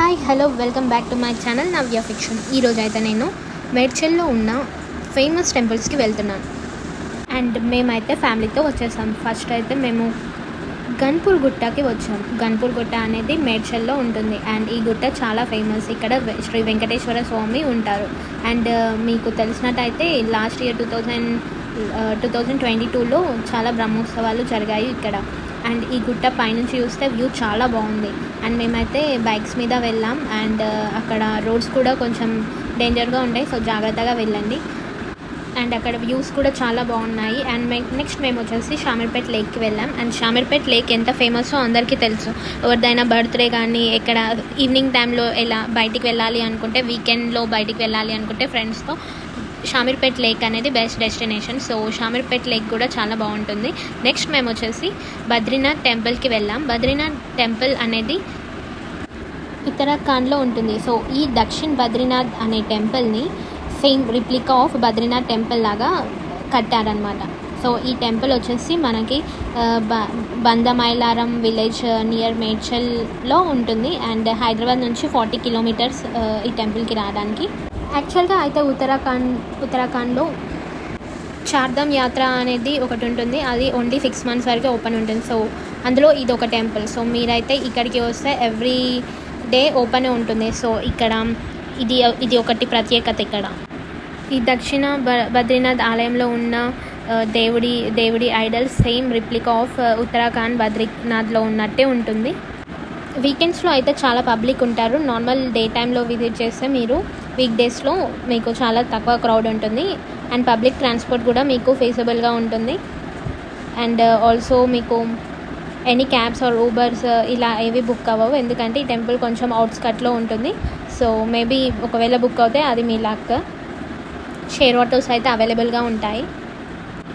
Hi hello welcome back to my channel Navya fiction ఈరోజు అయితే నేను మేడ్చల్లో ఉన్న ఫేమస్ టెంపుల్స్కి వెళ్తున్నాను. అండ్ మేమైతే ఫ్యామిలీతో వచ్చేసాం. ఫస్ట్ అయితే మేము గన్పూర్ గుట్టకి వచ్చాం. గన్పూర్ గుట్ట అనేది మేడ్చల్లో ఉంటుంది. అండ్ ఈ గుట్ట చాలా ఫేమస్ ఇక్కడ శ్రీ వెంకటేశ్వర స్వామి ఉంటారు. అండ్ uh, మీకు తెలిసినట్టయితే last year two thousand two thousand twenty టూలో చాలా బ్రహ్మోత్సవాలు జరిగాయి ఇక్కడ. అండ్ ఈ గుట్ట పైనుంచి చూస్తే వ్యూ చాలా బాగుంది. అండ్ మేమైతే బైక్స్ మీద వెళ్ళాం. అండ్ అక్కడ రోడ్స్ కూడా కొంచెం డేంజర్గా ఉంటాయి సో జాగ్రత్తగా వెళ్ళండి. అండ్ అక్కడ వ్యూస్ కూడా చాలా బాగున్నాయి. అండ్ నెక్స్ట్ మేము వచ్చేసి షామీర్పేట్ లేక్కి వెళ్ళాం. అండ్ షామీర్పేట్ లేక్ ఎంత ఫేమస్సో అందరికీ తెలుసు. ఎవరిదైనా బర్త్డే కానీ ఎక్కడ ఈవినింగ్ టైంలో ఎలా బయటికి వెళ్ళాలి అనుకుంటే వీకెండ్లో బయటికి వెళ్ళాలి అనుకుంటే ఫ్రెండ్స్తో షామీర్పేట్ లేక్ అనేది best destination so Shamirpet lake కూడా చాలా బాగుంటుంది. నెక్స్ట్ మేము వచ్చేసి బద్రీనాథ్ టెంపుల్కి వెళ్ళాం. బద్రీనాథ్ టెంపుల్ అనేది ఉత్తరాఖండ్లో ఉంటుంది. సో ఈ దక్షిణ్ బద్రీనాథ్ అనే టెంపుల్ని same replica of Badrinath temple లాగా కట్టారనమాట సో ఈ టెంపుల్ వచ్చేసి మనకి బ బందమైలారం విలేజ్ నియర్ uh, మేడ్చల్లో ఉంటుంది. అండ్ హైదరాబాద్ నుంచి ఫార్టీ కిలోమీటర్స్ uh, ఈ టెంపుల్కి రావడానికి. యాక్చువల్గా అయితే ఉత్తరాఖండ్ ఉత్తరాఖండ్లో చార్ధమ్ యాత్ర అనేది ఒకటి ఉంటుంది. అది ఓన్లీ సిక్స్ మంత్స్ వరకు ఓపెన్ ఉంటుంది. సో అందులో ఇది ఒక టెంపుల్ సో మీరైతే ఇక్కడికి వస్తే ఎవ్రీ డే ఓపెన్ ఉంటుంది. సో ఇక్కడ ఇది ఇది ఒకటి ప్రత్యేకత ఇక్కడ. ఈ దక్షిణ బ బద్రీనాథ్ ఆలయంలో ఉన్న దేవుడి దేవుడి idol same replica of Uttarakhand బద్రీనాథ్లో ఉన్నట్టే ఉంటుంది. వీకెండ్స్లో అయితే చాలా పబ్లిక్ ఉంటారు. నార్మల్ డే టైంలో విజిట్ చేస్తే మీరు వీక్ డేస్లో మీకు చాలా తక్కువ క్రౌడ్ ఉంటుంది అండ్ పబ్లిక్ ట్రాన్స్పోర్ట్ కూడా మీకు ఫేసబుల్గా ఉంటుంది. అండ్ uh, ఆల్సో మీకు ఎనీ క్యాబ్స్ ఆర్ ఊబర్స్ ఇలా ఏవి బుక్ అవ్వవు. ఎందుకంటే ఈ టెంపుల్ కొంచెం అవుట్స్కట్లో ఉంటుంది. సో మేబీ ఒకవేళ బుక్ అవుతే అది మీ లక్ షేర్ ఆటోస్ అయితే అవైలబుల్గా ఉంటాయి.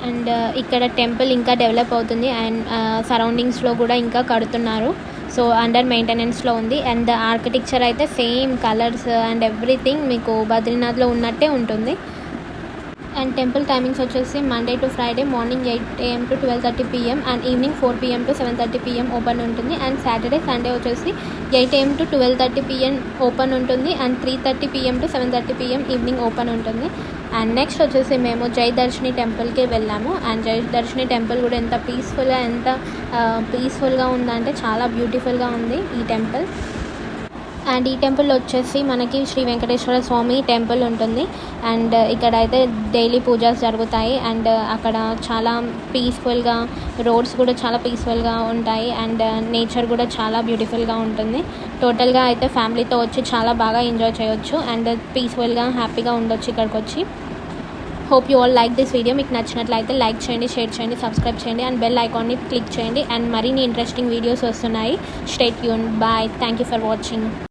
అండ్ uh, ఇక్కడ టెంపుల్ ఇంకా డెవలప్ అవుతుంది. అండ్ uh, సరౌండింగ్స్లో కూడా ఇంకా కడుతున్నారు. సో అండర్ మెయింటెనెన్స్లో ఉంది. అండ్ ఆర్కిటెక్చర్ అయితే సేమ్ కలర్స్ అండ్ ఎవ్రీథింగ్ మీకు బద్రీనాథ్లో ఉన్నట్టే ఉంటుంది. అండ్ టెంపుల్ టైమింగ్స్ వచ్చేసి Monday to Friday morning eight AM to twelve thirty PM and evening four PM to seven thirty PM open ఉంటుంది అండ్ సాటర్డే సండే వచ్చేసి eight AM to twelve thirty PM open ఉంటుంది and three thirty PM to seven thirty PM evening open ఉంటుంది. And next వచ్చేసి మేము జై దర్శిని టెంపుల్కి వెళ్ళాము. And జై దర్శిని టెంపుల్ కూడా ఎంత పీస్ఫుల్గా ఎంత పీస్ఫుల్గా ఉందంటే చాలా బ్యూటిఫుల్గా ఉంది ఈ టెంపుల్. అండ్ ఈ టెంపుల్ వచ్చేసి మనకి శ్రీ వెంకటేశ్వర స్వామి టెంపుల్ ఉంటుంది. అండ్ ఇక్కడ అయితే డైలీ పూజస్ జరుగుతాయి. అండ్ అక్కడ చాలా పీస్ఫుల్గా రోడ్స్ కూడా చాలా పీస్ఫుల్గా ఉంటాయి. అండ్ నేచర్ కూడా చాలా బ్యూటిఫుల్గా ఉంటుంది. టోటల్గా అయితే ఫ్యామిలీతో వచ్చి చాలా బాగా ఎంజాయ్ చేయొచ్చు. అండ్ పీస్ఫుల్గా హ్యాపీగా ఉండొచ్చు ఇక్కడికి వచ్చి hope you all like this video మీకు నచ్చినట్లయితే లైక్ చేయండి షేర్ చేయండి సబ్స్క్రైబ్ చేయండి. అండ్ బెల్ ఐకాన్ని క్లిక్ చేయండి. అండ్ మరిన్ని ఇంట్రెస్టింగ్ వీడియోస్ వస్తున్నాయి. Stay Yoon bye thank you for watching